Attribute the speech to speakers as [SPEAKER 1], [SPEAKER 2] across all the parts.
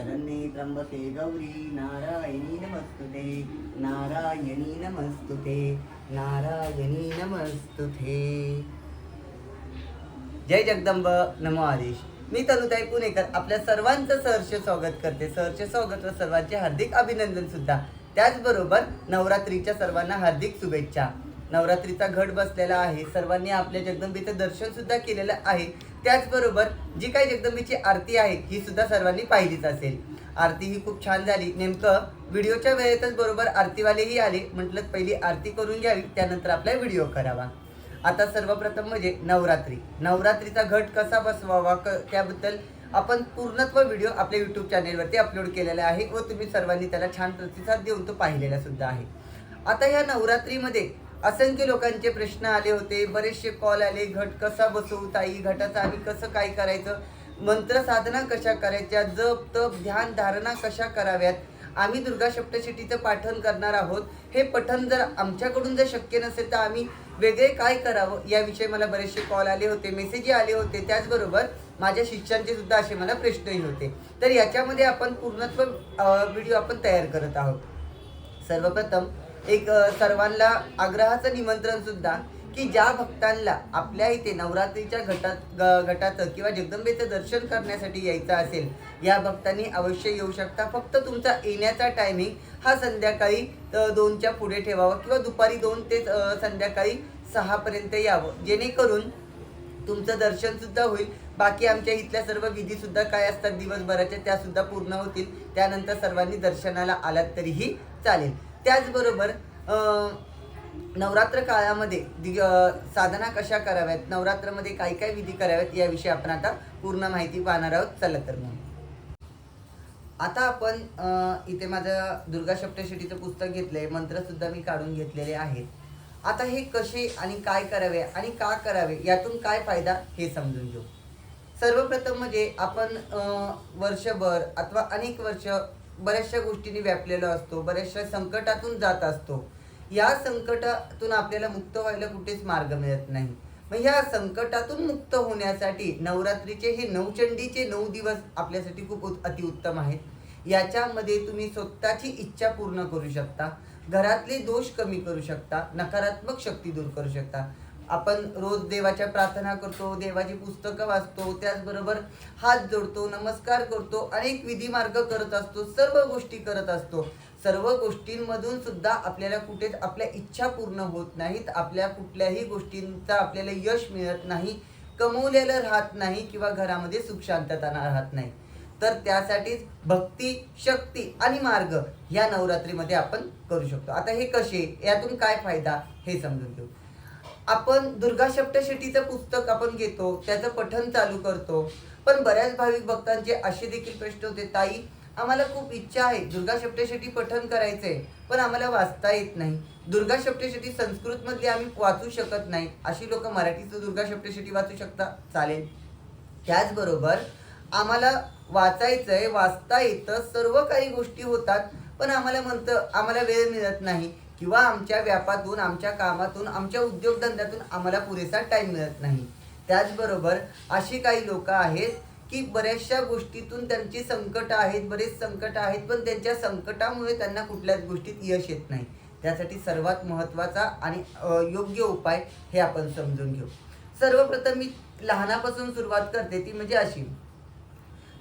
[SPEAKER 1] शरण्ये त्र्यंबके गौरी नारायणी नमस्तुते नारायणी नमस्तुते नारायणी नमस्तुते. जय जगदंब नमो आदेश. मी तनुताई पुणेकर आपल्या सर्वांचं सहर्ष स्वागत करते. सहर्ष स्वागत व सर्वांचे हार्दिक अभिनंदन सुद्धा. त्याचबरोबर नवरात्रीच्या सर्वांना हार्दिक शुभेच्छा. नवरात्रीचा घट बसलेला आहे. सर्वांनी आपल्या जगदंबेचं दर्शन सुद्धा केलेलं आहे. त्याचबरोबर जी काही जगदंबेची आरती आहे ही सुद्धा सर्वांनी पाहिलीच असेल. आरती ही खूप छान झाली. नेमकं व्हिडिओच्या वेळेतच बरोबर आरतीवालेही आले. म्हटलं पहिली आरती करून घ्यावी त्यानंतर आपला व्हिडिओ करावा. आता सर्वप्रथम म्हणजे नवरात्री. नवरात्रीचा घट कसा बसवावा क त्याबद्दल आपण पूर्णत्व व्हिडिओ आपल्या यूट्यूब चॅनेलवरती अपलोड केलेला आहे. व तुम्ही सर्वांनी त्याला छान प्रतिसाद देऊन तो पाहिलेला सुद्धा आहे. आता या नवरात्रीमध्ये असंख्य लोकांचे प्रश्न आले होते. बरेचसे कॉल आले. घट कसा बसवू ताई? घटाचं आम्ही कसं काय करायचं? मंत्र साधना कशा करायच्या? जप तप ध्यान धारणा कशा कराव्यात? आम्ही दुर्गा सप्तशतीचं पाठन करणार आहोत. हे पठन जर आमच्याकडून जर शक्य नसेल तर आम्ही वेगळे काय करावं? याविषयी मला बरेचसे कॉल आले होते. मेसेजही आले होते. त्याचबरोबर माझ्या शिष्यांचे सुद्धा असे मला प्रश्नही होते. तर याच्यामध्ये आपण पूर्णत्व व्हिडिओ आपण तयार करत आहोत. सर्वप्रथम एक सर्वांना आग्रहाचं निमंत्रण सुद्धा की ज्या भक्तांना आपल्या इथे नवरात्रीच्या घटात ग- किंवा जगदंबेचं दर्शन करण्यासाठी यायचं असेल या भक्तांनी अवश्य येऊ शकता. फक्त तुमचा येण्याचा टायमिंग हा संध्याकाळी दोनच्या पुढे ठेवावा किंवा दुपारी दोन ते संध्याकाळी सहापर्यंत यावं. जेणेकरून तुमचं दर्शनसुद्धा होईल. बाकी आमच्या इथल्या सर्व विधीसुद्धा काय असतात दिवसभराच्या त्यासुद्धा पूर्ण होतील. त्यानंतर सर्वांनी दर्शनाला आलात तरीही चालेल. त्याचबरोबर नवरात्र काळामध्ये दि- साधना कशा कराव्यात? नवरात्रामध्ये काय काय विधी कराव्यात? याविषयी आपण आता पूर्ण माहिती पाहणार आहोत. चला तर मग. आता आपण इथे माझं दुर्गा सप्तशतीचं पुस्तक घेतलंय. मंत्रसुद्धा मी काढून घेतलेले आहेत. आता हे कसे आणि काय करावे आणि का करावे? यातून काय फायदा हे समजून घेऊ. सर्वप्रथम म्हणजे आपण वर्षभर अथवा अनेक वर्ष बऱ्याचशा गोष्टींनी व्यापलेला असतो बऱ्याचशा संकटातून जात असतो. या संकटातून आपल्याला मुक्त व्हायला कुठेच मार्ग मिळत नाही. मग ह्या संकटातून मुक्त होण्यासाठी नवरात्रीचे हे नवचंडीचे नऊ दिवस आपल्यासाठी खूप अति अतिउत्तम आहेत. याच्यामध्ये तुम्ही स्वतःची इच्छा पूर्ण करू शकता. घरातले दोष कमी करू शकता. नकारात्मक शक्ती दूर करू शकता. आपण रोज देवाच्या प्रार्थना करतो देवाची पुस्तकं वाचतो त्याचबरोबर हात जोडतो नमस्कार करतो अनेक विधी मार्ग करत असतो सर्व गोष्टी करत असतो. सर्व गोष्टींमधून सुद्धा आपल्याला कुठेच आपल्या इच्छा पूर्ण होत नाहीत. आपल्या कुठल्याही गोष्टींचा आपल्याला यश मिळत नाही कमवलेलं राहत नाही किंवा घरामध्ये सुख शांतता राहत नाही. तर त्यासाठीच भक्ती शक्ती आणि मार्ग ह्या नवरात्रीमध्ये आपण करू शकतो. आता हे कसे? यातून काय फायदा? हे समजून घेऊ. आपण दुर्गा सप्तशेटीचं पुस्तक आपण घेतो त्याचं पठन चालू करतो. पण बऱ्याच भाविक भक्तांचे असे देखील प्रश्न होते ताई आम्हाला खूप इच्छा आहे दुर्गा सप्तशेटी पठन करायचं करायचंय पण आम्हाला वाचता येत नाही. दुर्गा सप्तशेटी संस्कृतमधली आम्ही वाचू शकत नाही. अशी लोक मराठीचं दुर्गा सप्तशेटी वाचू शकता चालेल. त्याचबरोबर आम्हाला वाचायचं आहे वाचता येतं सर्व काही गोष्टी होतात पण आम्हाला म्हणतं आम्हाला वेळ मिळत नाही. किंवा आमच्या व्यापातून आमच्या कामातून आमच्या उद्योगधंद्यातून आम्हाला पुरेसा टाईम मिळत नाही. त्याचबरोबर अशी काही लोक आहेत की बऱ्याचशा गोष्टीतून त्यांची संकट आहेत बरेच संकट आहेत पण त्यांच्या संकटामुळे त्यांना कुठल्याच गोष्टीत यश येत नाही. त्यासाठी सर्वात महत्त्वाचा आणि योग्य उपाय हे आपण समजून घेऊ. सर्वप्रथम मी लहानापासून सुरुवात करते ती म्हणजे अशी.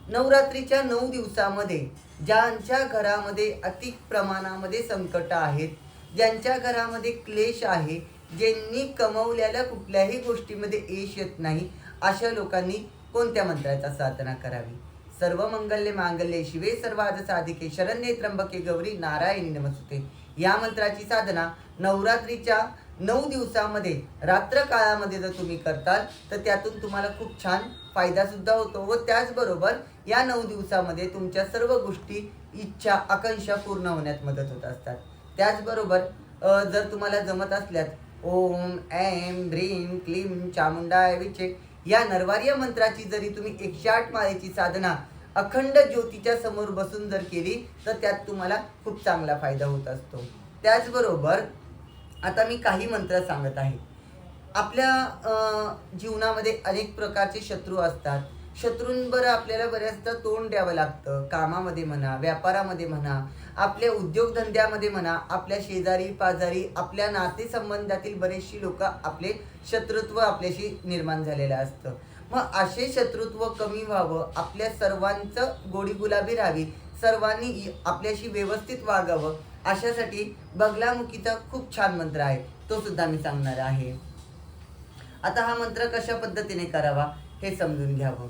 [SPEAKER 1] नवरात्रीच्या नऊ दिवसामध्ये ज्यांच्या घरामध्ये अति प्रमाणामध्ये संकट आहेत ज्यांच्या घरामध्ये क्लेश आहे ज्यांनी कमवलेल्या कुठल्याही गोष्टीमध्ये यश येत नाही अशा लोकांनी कोणत्या मंत्राचा साधना करावी? सर्व मंगल्य मांगल्ये शिवे सर्वाद साधिके शरण्ये त्र्यंबके गौरी नारायणी नमस्ते. या मंत्राची साधना नवरात्रीच्या नऊ दिवसामध्ये रात्र काळामध्ये जर तुम्ही करताल तर त्यातून तुम्हाला खूप छान फायदासुद्धा होतो व त्याचबरोबर या नऊ दिवसामध्ये तुमच्या सर्व गोष्टी इच्छा आकांक्षा पूर्ण होण्यात मदत होत असतात. त्याचबरोबर जर तुम्हाला जमत असल्यास ओम ऐम ह्रीम क्लीम चामुंडाय विचे या नरवार्य मंत्राची जरी तुम्ही एकशे आठ माळेची साधना अखंड ज्योतीच्या समोर बसून जर केली तर त्यात तुम्हाला खूप चांगला फायदा होत असतो. त्याचबरोबर आता मी काही मंत्र सांगत आहे. आपल्या जीवनामध्ये अनेक प्रकारचे शत्रू असतात. शत्रूंवर आपल्याला बऱ्याचदा तोंड द्यावं लागतं. कामामध्ये म्हणा व्यापारामध्ये म्हणा आपल्या उद्योगधंद्यामध्ये म्हणा आपल्या शेजारी पाजारी आपल्या नातेसंबंधातील बरेचशी लोक आपले शत्रुत्व आपल्याशी निर्माण झालेलं असतं. मग असे शत्रुत्व कमी व्हावं आपल्या सर्वांचं गोडी गुलाबी राहावी सर्वांनी आपल्याशी व्यवस्थित वागावं अशासाठी बगलामुखीचा खूप छान मंत्र आहे. तो सुद्धा मी सांगणार आहे. आता हा मंत्र कशा पद्धतीने करावा हे समजून घ्यावं.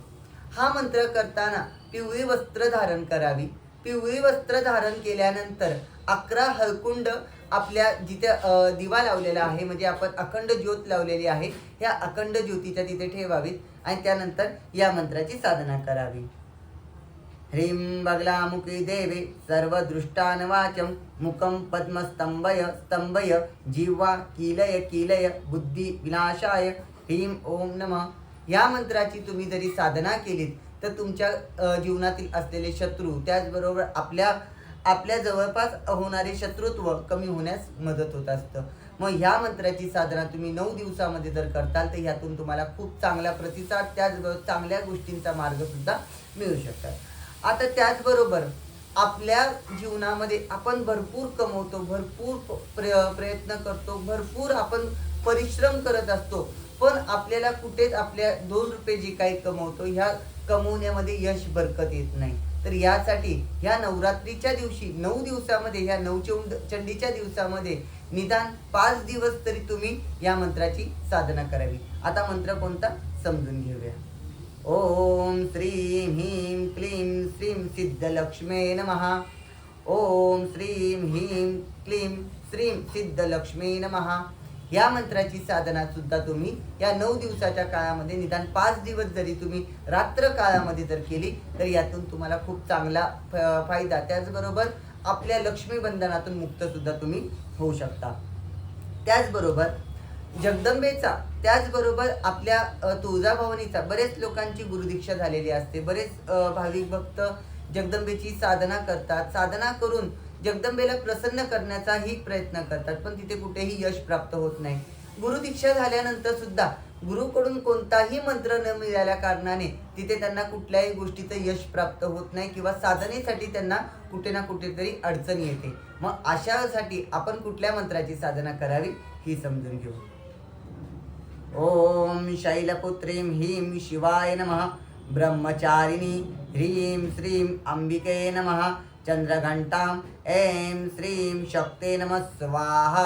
[SPEAKER 1] हा मंत्र करताना पिवळी वस्त्र धारण करावी. पिवळी वस्त्र धारण केल्यानंतर अकरा हळकुंड आपल्या जिथे दिवा लावलेला आहे म्हणजे आपण अखंड ज्योत लावलेली आहे या अखंड ज्योतीच्या तिथे ठेवावीत आणि त्यानंतर या मंत्राची साधना करावी. ह्रीं बगलामुखी देवे सर्वदृष्टान वाचं मुखं पद्मस्तंभय स्तंभय जिह्वा कीलय कीलय बुद्धिविनाशाय ह्रीं ओम नमः. या मंत्राची तुम्ही जरी साधना केलीत तर तुमच्या जीवनातील असलेले शत्रू त्याचबरोबर आपल्या आपल्या जवळपास होणारे शत्रुत्व कमी होण्यास मदत होत असतं. मग ह्या मंत्राची साधना तुम्ही नऊ दिवसामध्ये जर करताल तर ह्यातून तुम्हाला खूप चांगला प्रतिसाद त्याचबरोबर चांगल्या गोष्टींचा मार्गसुद्धा मिळू शकतात. आता त्याचबरोबर आपल्या जीवनामध्ये आपण भरपूर कमवतो भरपूर प्र प्रयत्न करतो भरपूर आपण परिश्रम करत असतो. पण आपल्याला कुठेच आपल्या दोन रुपये जे काही कमवतो ह्या कमवण्यामध्ये यश बरकत येत नाही. तर यासाठी ह्या नवरात्रीच्या दिवशी नऊ दिवसामध्ये ह्या नवचंड चंडीच्या दिवसामध्ये निदान पाच दिवस तरी तुम्ही या मंत्राची साधना करावी. आता मंत्र कोणता? समजून घेऊया. ओम श्रीं ह्रीं क्लीं श्रीं सिद्धलक्ष्मे नमहा ओम श्रीं ह्रीं क्लीं श्रीं सिद्धलक्ष्मी नमहा या मंत्राची साधना सुद्धा तुम्ही या नऊ दिवसाच्या काळामध्ये निदान पाच दिवस जरी तुम्ही रात्र काळामध्ये जर केली तर यातून तुम्हाला खूप चांगला फ- फायदा. त्याचबरोबर आपल्या लक्ष्मीबंधनातून मुक्तसुद्धा मुक्त सुद्धा तुम्ही होऊ शकता. त्याचबरोबर जगदंबेचा त्याचबरोबर आपल्या तुळजाभवनीचा तुळजाभवानीचा बरेच लोकांची गुरुदीक्षा झालेली असते. बरेच भाविक भक्त जगदंबेची साधना करतात. साधना करून जगदंबेला प्रसन्न करण्याचाही प्रयत्न करतात पण तिथे कुठेही यश प्राप्त होत नाही. गुरुदीक्षा झाल्यानंतर सुद्धा गुरुकडून कोणताही मंत्र न मिळाल्या कारणाने तिथे त्यांना कुठल्याही गोष्टीचं यश प्राप्त होत नाही किंवा साधनेसाठी त्यांना कुठे ना कुठेतरी अडचण येते. मग अशासाठी आपण कुठल्या मंत्राची साधना करावी ही समजून घेऊ. ओम शैलपुत्रीं ह्रीं शिवाय नमः ब्रह्मचारिणी ह्रीं श्रीं अंबिके नमः चंद्रघंटाम ऐं श्रीं शक्ते नमः स्वाहा.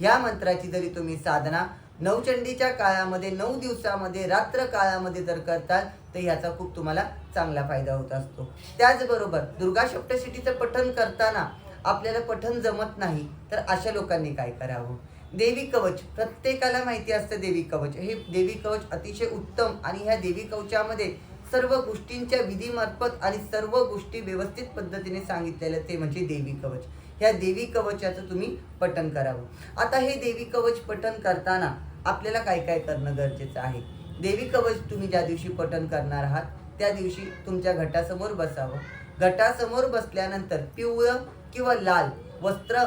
[SPEAKER 1] ह्या मंत्राची जरी तुम्ही साधना नवचंडीच्या काळामध्ये नऊ दिवसामध्ये रात्र काळामध्ये जर करताल तर ह्याचा खूप तुम्हाला चांगला फायदा होत असतो. त्याचबरोबर दुर्गा सप्तशतीचं पठण करताना आपल्याला पठण जमत नाही तर अशा लोकांनी काय करावं? देवी कवच प्रत्येकाला माहिती असतं देवी कवच. हे देवी कवच अतिशय उत्तम आणि ह्या देवी कवचामध्ये सर्व गोष्टींच्या विधीमार्फत आणि सर्व गोष्टी व्यवस्थित पद्धतीने सांगितलेल्या ते म्हणजे देवी कवच. ह्या देवी कवचाचं तुम्ही पठन करावं. आता हे देवी कवच पठन करताना आपल्याला काय काय करणं गरजेचं आहे? देवी कवच तुम्ही ज्या दिवशी पठन करणार आहात त्या दिवशी तुमच्या घटासमोर बसावं. घटासमोर बसल्यानंतर पिवळं किंवा लाल वस्त्र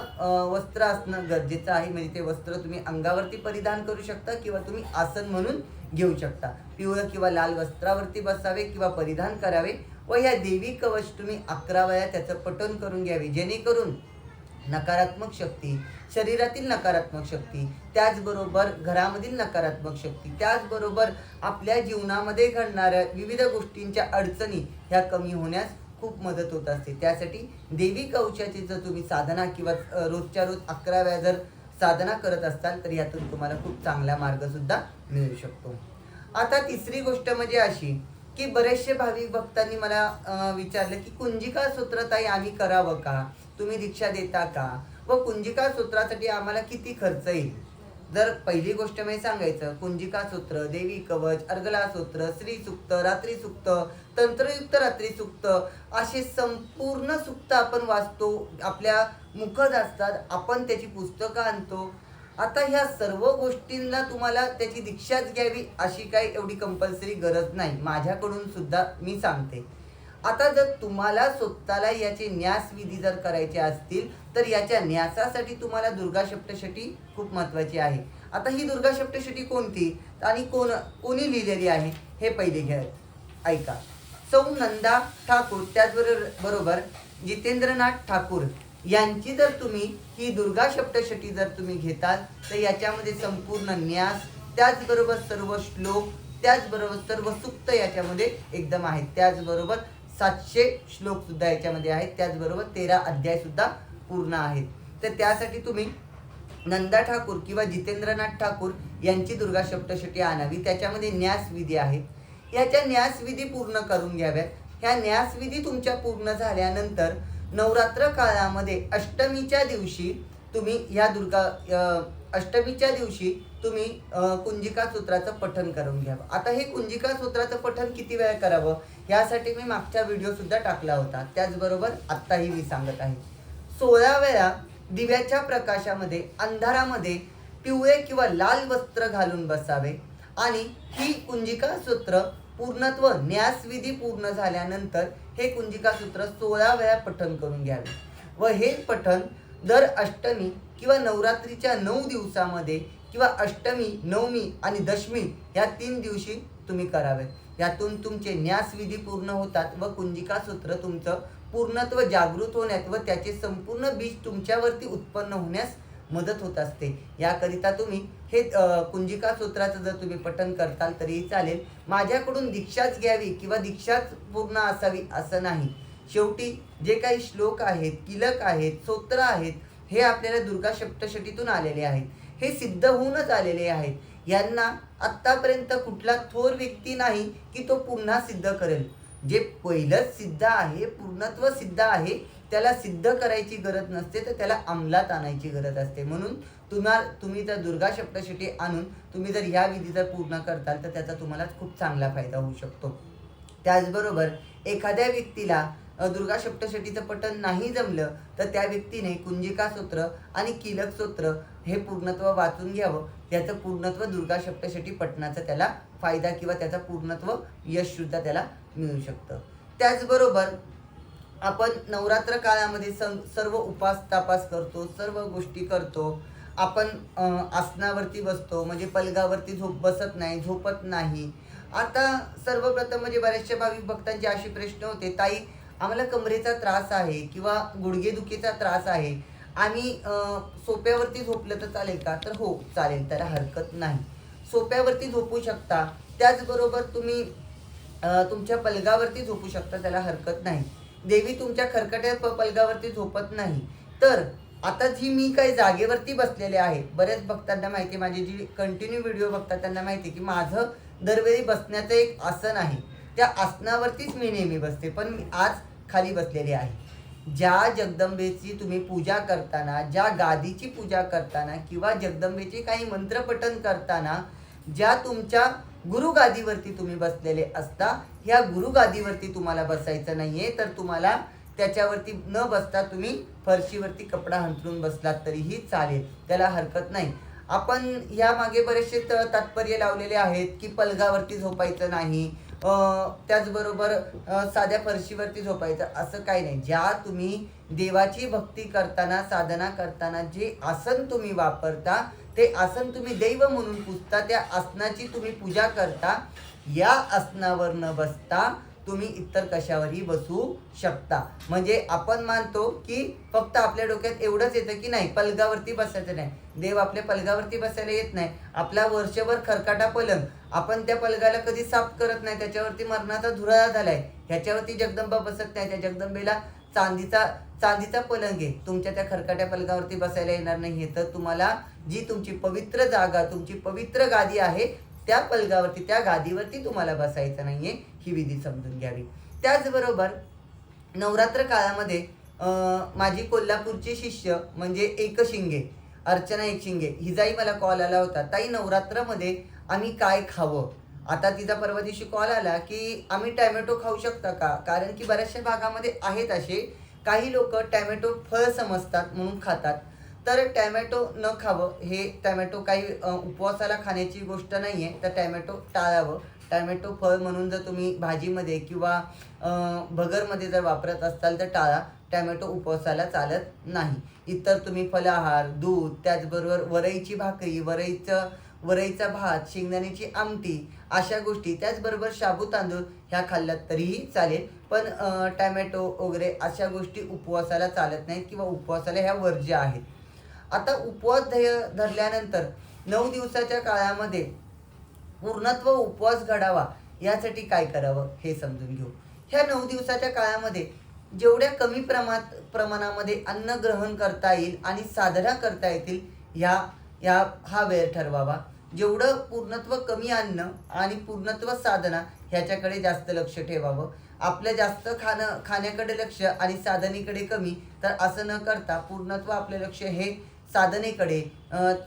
[SPEAKER 1] वस्त्र असणं गरजेचं आहे. म्हणजे ते वस्त्र तुम्ही अंगावरती परिधान करू शकता किंवा तुम्ही आसन म्हणून घेऊ शकता. पिवळं किंवा लाल वस्त्रावरती बसावे किंवा परिधान करावे व या देवी कवच तुम्ही अकरा वेळा त्याचं पठण करून घ्यावे. जेणेकरून नकारात्मक शक्ती शरीरातील नकारात्मक शक्ती त्याचबरोबर घरामधील नकारात्मक शक्ती त्याचबरोबर आपल्या जीवनामध्ये घडणाऱ्या विविध गोष्टींच्या अडचणी ह्या कमी होण्यास खूप मदत होत असते. त्यासाठी देवी कवचाची जर तुम्ही साधना किंवा रोजच्या रोज अकरा वेळा जर साधना करत असाल तर यातून तुम्हाला खूप चांगला मार्गसुद्धा मिळू शकतो. आता तिसरी गोष्ट म्हणजे अशी की बरेचसे भाविक भक्तांनी मला विचारलं की कुंजिका सूत्रताई आम्ही करावं का? तुम्ही दीक्षा देता का? व कुंजिका सूत्रासाठी आम्हाला किती खर्च येईल? जर पहिली गोष्ट मी सांगायचं कुंजिका सूत्र देवी कवच अर्गला सूत्र श्री सुक्त रात्री सुक्त तंत्रयुक्त रात्री सुक्त असे संपूर्ण सुक्त आपण वाचतो आपल्या मुखद असतात आपण त्याची पुस्तकं आणतो. आता ह्या सर्व गोष्टींना तुम्हाला त्याची दीक्षाच घ्यावी अशी काही एवढी कंपल्सरी गरज नाही. माझ्याकडून सुद्धा मी सांगते. आता जर तुम्हाला स्वतःला याचे न्यास विधी जर करायचे असतील तर याच्या न्यासासाठी तुम्हाला दुर्गा सप्तशती खूप महत्त्वाची आहे. आता ही दुर्गा सप्तशती कोणती? आणि कोण कोणी लिहिलेली आहे? हे पहिले घ्या. ऐका. सौ नंदा ठाकूर त्याचबरोबर बरोबर जितेंद्रनाथ ठाकूर यांची जर तुम्ही ही दुर्गा सप्तशती जर तुम्ही घेताल तर याच्यामध्ये संपूर्ण न्यास त्याचबरोबर सर्व श्लोक त्याचबरोबर सर्व सुक्त याच्यामध्ये एकदम आहेत. त्याचबरोबर सातशे श्लोक सुद्धा याच्यामध्ये आहेत. त्याचबरोबर तेरा अध्याय सुद्धा पूर्ण आहेत. तर त्यासाठी तुम्ही नंदा ठाकूर किंवा जितेंद्रनाथ ठाकूर यांची दुर्गा सप्तशती आणावी. त्याच्यामध्ये न्यासविधी आहेत. याच्या न्यासविधी पूर्ण करून घ्याव्यात. ह्या न्यासविधी तुमच्या पूर्ण झाल्यानंतर नवरात्र काळामध्ये अष्टमीच्या दिवशी तुम्ही ह्या दुर्गा अष्टमीच्या दिवशी तुम्ही कुंजिका सूत्राचं पठन करून घ्यावं. आता हे कुंजिका सूत्राचं पठन किती वेळा करावं? यासाठी मी मागचा व्हिडिओसुद्धा टाकला होता. त्याचबरोबर आत्ताही मी सांगत आहे. सोळा वेळा दिव्याच्या प्रकाशामध्ये अंधारामध्ये पिवळे किंवा लाल वस्त्र घालून बसावे. आणि ही कुंजिका सूत्र पूर्णत्व न्यासविधी पूर्ण झाल्यानंतर हे कुंजिका सूत्र सोळा वेळा पठन करून घ्यावे. व हे पठन दर अष्टमी किंवा नवरात्रीच्या नऊ दिवसामध्ये किंवा अष्टमी नवमी आणि दशमी या तीन दिवशी तुम्ही करावे यातून तुमचे न्यासविधी पूर्ण होतात व कुंजिका सूत्र तुमचं पूर्णत्व जागृत होण्यात व त्याचे संपूर्ण बीज तुमच्यावरती उत्पन्न होण्यास मदत होत असते. याकरिता तुम्ही हे कुंजिका सूत्राचं जर तुम्ही पठन करताल तरीही चालेल. माझ्याकडून दीक्षाच घ्यावी किंवा दीक्षाच पूर्ण असावी असं नाही. शेवटी जे काही श्लोक आहेत किलक आहेत सूत्र आहेत हे आपल्याला दुर्गा सप्तशतीतून आलेले आहेत. हे सिद्ध होऊनच आलेले आहेत. यांना आत्तापर्यंत कुठला थोर व्यक्ती नाही की तो पुन्हा सिद्ध करेल. जे पहिलंच सिद्ध आहे पूर्णत्व सिद्ध आहे त्याला सिद्ध करायची गरज नसते तर त्याला अंमलात आणायची गरज असते. म्हणून तुम्हा तुम्ही जर दुर्गा सप्तशती आणून तुम्ही जर ह्या विधी जर पूर्ण करताल तर त्याचा तुम्हाला खूप चांगला फायदा होऊ शकतो. त्याचबरोबर एखाद्या व्यक्तीला दुर्गा सप्तशतीचं पठण नाही जमलं तर त्या व्यक्तीने कुंजिका सूत्र आणि किलक सूत्र हे पूर्णत्व वाचून घ्यावं. याचं पूर्णत्व दुर्गा सप्तशती पठणाचा त्याला फायदा किंवा त्याचा पूर्णत्व यश सुद्धा त्याला मिळू शकतं. त्याचबरोबर आपण नवरात्र काळामध्ये सं सर्व उपास तापास करतो सर्व गोष्टी करतो. आपण आसनावरती बसतो म्हणजे पलगावरती झोप बसत नाही झोपत नाही. आता सर्वप्रथम म्हणजे बऱ्याचशा भाविक भक्तांचे असे प्रश्न होते ताई आम्हाला कमरेचा त्रास आहे किंवा गुडघेदुखीचा त्रास आहे. आम्ही सोप्यावरती झोपलं तर चालेल का? तर हो चालेल. त्याला हरकत नाही. सोप्यावरती झोपू शकता. त्याचबरोबर तुम्ही तुमच्या पलगावरती झोपू शकता. त्याला हरकत नाही. देवी तुमच्या खरकट्या प- पलगावरती झोपत नाही. तर आता जी मी काही जागेवरती बसलेले आहे बऱ्याच भक्तांना माहिती आहे. जी कंटिन्यू व्हिडिओ बघतात त्यांना माहिती आहे की माझं दरवेळी बसण्याचं एक आसन आहे. त्या आसनावरतीच मी नेहमी बसते. पण मी आज खाली बसलेले आहे. ज्या जगदंबेची तुम्ही पूजा करताना ज्या गादीची पूजा करताना किंवा जगदंबेचे काही मंत्रपठन करताना ज्या तुमच्या गुरुगादीवरती तुम्ही बसलेले असता ह्या गुरुगादीवरती तुम्हाला बसायचं नाही आहे तर तुम्हाला त्याच्यावरती न बसता तुम्ही फरशीवरती कपडा हंतरून बसलात तरीही चालेल. त्याला हरकत नाही. आपण ह्या मागे बरेचसे तात्पर्य लावलेले आहेत की पलगावरती झोपायचं नाही त्याचबरोबर साध्या फरशीवरती झोपायचं असं काही नाही. ज्या तुम्ही देवाची भक्ती करताना साधना करताना जे आसन तुम्ही वापरता ते आसन तुम्ही दैव म्हणून पुजता त्या आसनाची तुम्ही पूजा करता या आसनावर न बसता तुम्ही इतर कशावरही बसू शकता. म्हणजे आपण मानतो की फक्त आपल्या डोक्यात एवढंच येतं की नाही पलगावरती बसायचं नाही. देव आपल्या पलगावरती बसायला येत नाही. आपला वर्षभर खरकाटा पलंग आपण त्या पलगाला कधी साफ करत नाही त्याच्यावरती मरणाचा धुराळा झालाय. ह्याच्यावरती जगदंबा बसत नाही त्या जगदंबेला चांदीचा चांदीचा पलंग आहे. तुमच्या त्या खरकाट्या पलंगावरती बसायला येणार नाही. तर तुम्हाला जी तुमची पवित्र जागा तुमची पवित्र गादी आहे त्या पलगावरती त्या गादीवरती तुम्हाला बसायचं नाहीये ही विधी समजून घ्यावी. त्याचबरोबर नवरात्र काळामध्ये माझी कोल्हापूरची शिष्य म्हणजे एकशिंगे अर्चना एकशिंगे हिजाही मला कॉल आला होता. ताई नवरात्रामध्ये आम्ही काय खावं? आता तिचा परवा दिवशी कॉल आला की आम्ही टॅमॅटो खाऊ शकता का? कारण की बऱ्याचशा भागामध्ये आहेत असे. काही लोक टॅमॅटो फळ समजतात म्हणून खातात. तर टॅमॅटो न खावं हे टॅमॅटो काही उपवासाला खाण्याची गोष्ट नाही आहे तर टॅमॅटो टाळावं. टॅमॅटो फळ म्हणून जर तुम्ही भाजीमध्ये किंवा भगरमध्ये जर वापरत असाल तर टाळा. टॅमॅटो उपवासाला चालत नाही. इतर तुम्ही फलाहार दूध त्याचबरोबर वरईची भाकरी वरईचं वरईचा भात शेंगदाण्याची आमटी अशा गोष्टी. त्याचबरोबर शाबू तांदूळ ह्या खाल्ल्यात तरीही चालेल. पण टॅमॅटो वगैरे अशा गोष्टी उपवासाला चालत नाहीत किंवा उपवासाला ह्या वर्ज्य आहेत. आता उपवास धय धरल्यानंतर नऊ दिवसाच्या काळामध्ये पूर्णत्व उपवास घडावा यासाठी काय करावं हे समजून घेऊ. ह्या नऊ दिवसाच्या काळामध्ये जेवढ्या कमी प्रमा प्रमाणामध्ये अन्न ग्रहण करता येईल आणि साधना करता येतील ह्या ह्या हा वेळ ठरवावा. जेवढं पूर्णत्व कमी अन्न आणि पूर्णत्व साधना ह्याच्याकडे जास्त लक्ष ठेवावं. आपलं जास्त खाणं खाण्याकडे लक्ष आणि साधनेकडे कमी तर असं न करता पूर्णत्व आपलं लक्ष हे साधनेकडे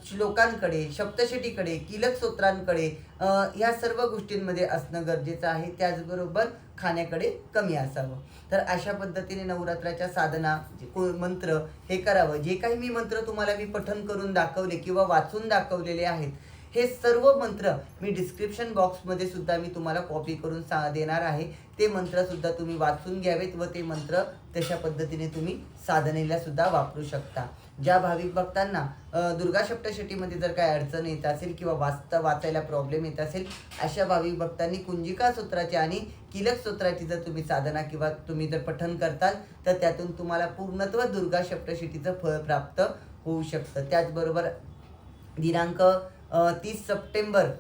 [SPEAKER 1] श्लोकांकडे शब्दशेटीकडे किलक सूत्रांकडे ह्या सर्व गोष्टींमध्ये असणं गरजेचं आहे. त्याचबरोबर खाण्याकडे कमी असावं. तर अशा पद्धतीने नवरात्राच्या साधना को- मंत्र हे करावं. जे काही मी मंत्र तुम्हाला मी पठन करून दाखवले किंवा वाचून दाखवलेले आहेत हे सर्व मंत्र मी डिस्क्रिप्शन बॉक्समध्ये सुद्धा मी तुम्हाला कॉपी करून सा देणार आहे. ते मंत्रसुद्धा तुम्ही वाचून घ्यावेत व ते मंत्र तशा पद्धतीने तुम्ही साधनेला सुद्धा वापरू शकता. ज्या भाविक भक्तांना दुर्गा सप्तशतीमध्ये जर काय अडचण येत असेल किंवा वाचता वाचायला प्रॉब्लेम येत असेल अशा भाविक भक्तांनी कुंजिका सूत्राची आणि किलक सूत्राची जर तुम्ही साधना किंवा तुम्ही जर पठन करताल तर त्यातून तुम्हाला पूर्णत्व दुर्गा सप्तशतीचं फळ प्राप्त होऊ शकतं. त्याचबरोबर दिनांक तीस सप्टेंबर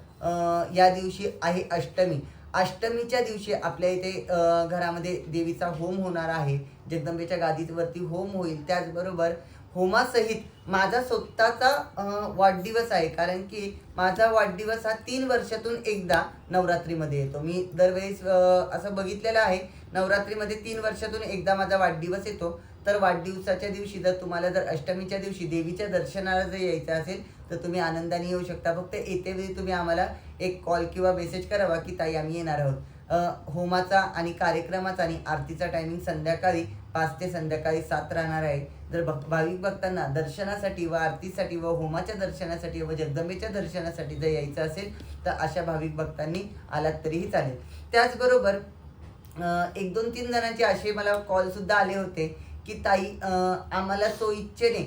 [SPEAKER 1] या दिवशी आहे अष्टमी. अष्टमीच्या दिवशी आपल्या इथे घरामध्ये देवीचा होम होणार आहे. जगदंबेच्या गादीवरती होम होईल. त्याचबरोबर होमासहित माझा स्वतःचा वाढदिवस आहे. कारण की माझा वाढदिवस हा तीन वर्षातून एकदा नवरात्रीमध्ये येतो. मी दरवेळेस असं बघितलेलं आहे. नवरात्रीमध्ये तीन वर्षातून एकदा माझा वाढदिवस येतो. तर वाढदिवसाच्या दिवशी जर तुम्हाला जर अष्टमीच्या दिवशी देवीच्या दर्शनाला जर यायचं असेल तर तुम्ही आनंदाने येऊ शकता. फक्त येते वेळी तुम्ही आम्हाला एक कॉल किंवा मेसेज करावा की ताई आम्ही येणार आहोत. होमाचा आणि कार्यक्रमाचा आणि आरतीचा टायमिंग संध्याकाळी पाच ते संध्याकाळी सात राहणार आहे. जर भक्त भाविक भक्तांना दर्शनासाठी व आरतीसाठी व होमाच्या दर्शनासाठी व जगदंबेच्या दर्शनासाठी जर यायचं असेल तर अशा भाविक भक्तांनी आलात तरीही चालेल. त्याचबरोबर एक दोन तीन जणांचे असे मला कॉलसुद्धा आले होते की ताई आम्हाला तो इच्छेने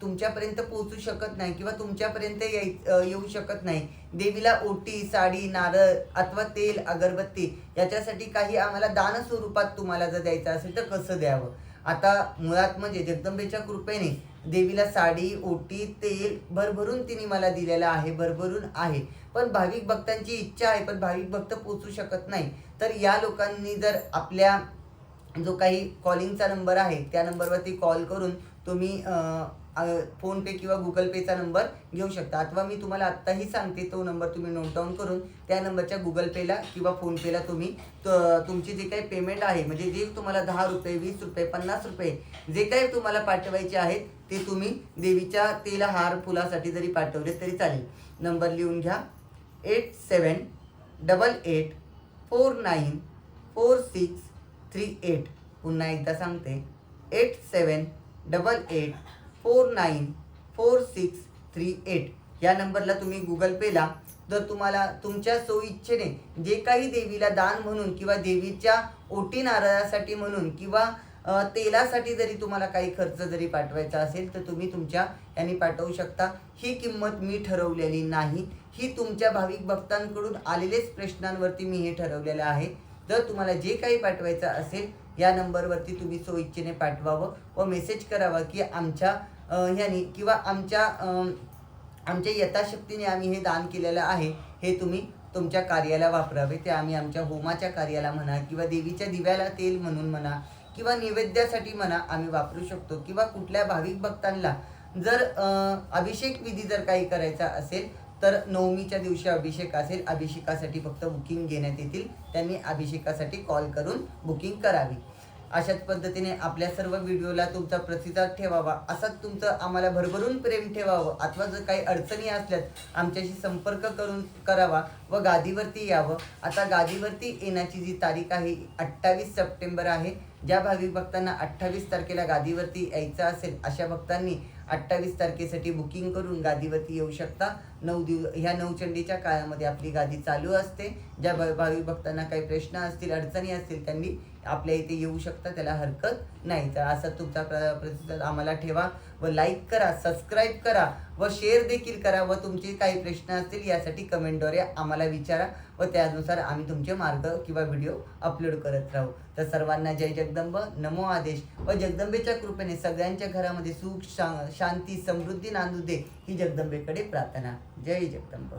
[SPEAKER 1] तुमच्यापर्यंत पोहोचू शकत नाही किंवा तुमच्यापर्यंत याय येऊ शकत नाही. देवीला ओटी साडी नारळ अथवा तेल अगरबत्ती याच्यासाठी काही आम्हाला दान स्वरूपात तुम्हाला जर द्यायचं असेल तर कसं द्यावं? आता मुळात म्हणजे जगदंबेच्या कृपेने देवीला साडी ओटी तेल भरभरून तिने मला दिलेलं आहे भरभरून आहे. पण भाविक भक्तांची इच्छा आहे पण भाविक भक्त पोचू शकत नाही. तर या लोकांनी जर आपल्या जो काही कॉलिंगचा नंबर आहे त्या नंबरवरती कॉल करून तुम्ही फोनपे किंवा गुगल पेचा नंबर घेऊ शकता. अथवा मी तुम्हाला आत्ताही सांगते तो नंबर तुम्ही नोट डाऊन करून त्या नंबरच्या गुगल पेला किंवा फोनपेला तुम्ही त- तुमची जे काही पेमेंट आहे म्हणजे जे तुम्हाला दहा रुपये वीस रुपये पन्नास रुपये जे काही तुम्हाला पाठवायचे आहेत ते तुम्ही देवीच्या तेल हार फुलासाठी जरी पाठवले तरी चालेल. नंबर लिहून घ्या. Eight seven double eight four nine four six three eight पुन्हा एकदा सांगते. Eight seven double eight four nine four six three eight या नंबरला तुम्ही गुगल पेला जर तुम्हाला तुमच्या सोयीच्छेने जे काही देवीला दान म्हणून किंवा देवीच्या ओटी नारळासाठी म्हणून किंवा तेलासाठी जरी तुम्हाला काही खर्च जरी पाठवायचा असेल तर तुम्ही तुमच्या यांनी पाठवू शकता. ही किंमत मी ठरवलेली नाही. ही तुमच्या भाविक भक्तांकडून आलेलेच प्रश्नांवरती मी हे ठरवलेलं आहे. जर तुम्हाला जे काही पाठवायचं असेल या नंबरवरती तुम्ही सोयीच्छेने पाठवावं व मेसेज करावा की आमच्या अ, ह्यानी किंवा आमच्या आमच्या यथाशक्तीने आम्ही हे दान केलेलं आहे हे तुम्ही तुमच्या कार्याला वापरावे. ते आम्ही आमच्या होमाच्या कार्याला म्हणा किंवा देवीच्या दिव्याला तेल म्हणून म्हणा किंवा नैवेद्यासाठी म्हणा आम्ही वापरू शकतो. किंवा कुठल्या भाविक भक्तांना जर अभिषेक विधी जर काही करायचा असेल तर नवमीच्या दिवशी अभिषेक असेल अभिषेकासाठी फक्त बुकिंग घेण्यात येतील. त्यांनी अभिषेकासाठी कॉल करून बुकिंग करावी. अशाच पद्धतीने आपल्या सर्व व्हिडिओला तुमचा प्रतिसाद ठेवावा. असाच तुमचं आम्हाला भरभरून प्रेम ठेवावं. अथवा जर काही अडचणी असल्यात आमच्याशी संपर्क करून करावा व गादीवरती यावं. आता गादीवरती येण्याची जी तारीख आहे अठ्ठावीस सप्टेंबर आहे. ज्या भाविक भक्तांना अठ्ठावीस तारखेला गादीवरती यायचं असेल अशा भक्तांनी अठ्ठावीस तारखेसाठी बुकिंग करून गादीवरती येऊ शकता. नऊ दिव ह्या नऊचंडीच्या काळामध्ये आपली गादी चालू असते. ज्या भावी भक्तांना काही प्रश्न असतील अडचणी असतील त्यांनी आपल्या इथे येऊ शकता त्याला हरकत नाही. तर असा तुमचा प्र प्रतिसाद आम्हाला ठेवा व लाईक करा सबस्क्राईब करा व शेअर देखील करा व तुमचे काही प्रश्न असतील यासाठी कमेंटद्वारे आम्हाला विचारा व त्यानुसार आम्ही तुमचे मार्ग किंवा व्हिडिओ अपलोड करत राहू. तर सर्वांना जय जगदंब. नमो आदेश. व जगदंबेच्या कृपेने सगळ्यांच्या घरामध्ये सुख शा शांती समृद्धी नांदू दे. ही जगदंबेकडे प्रार्थना. जय जगदंब.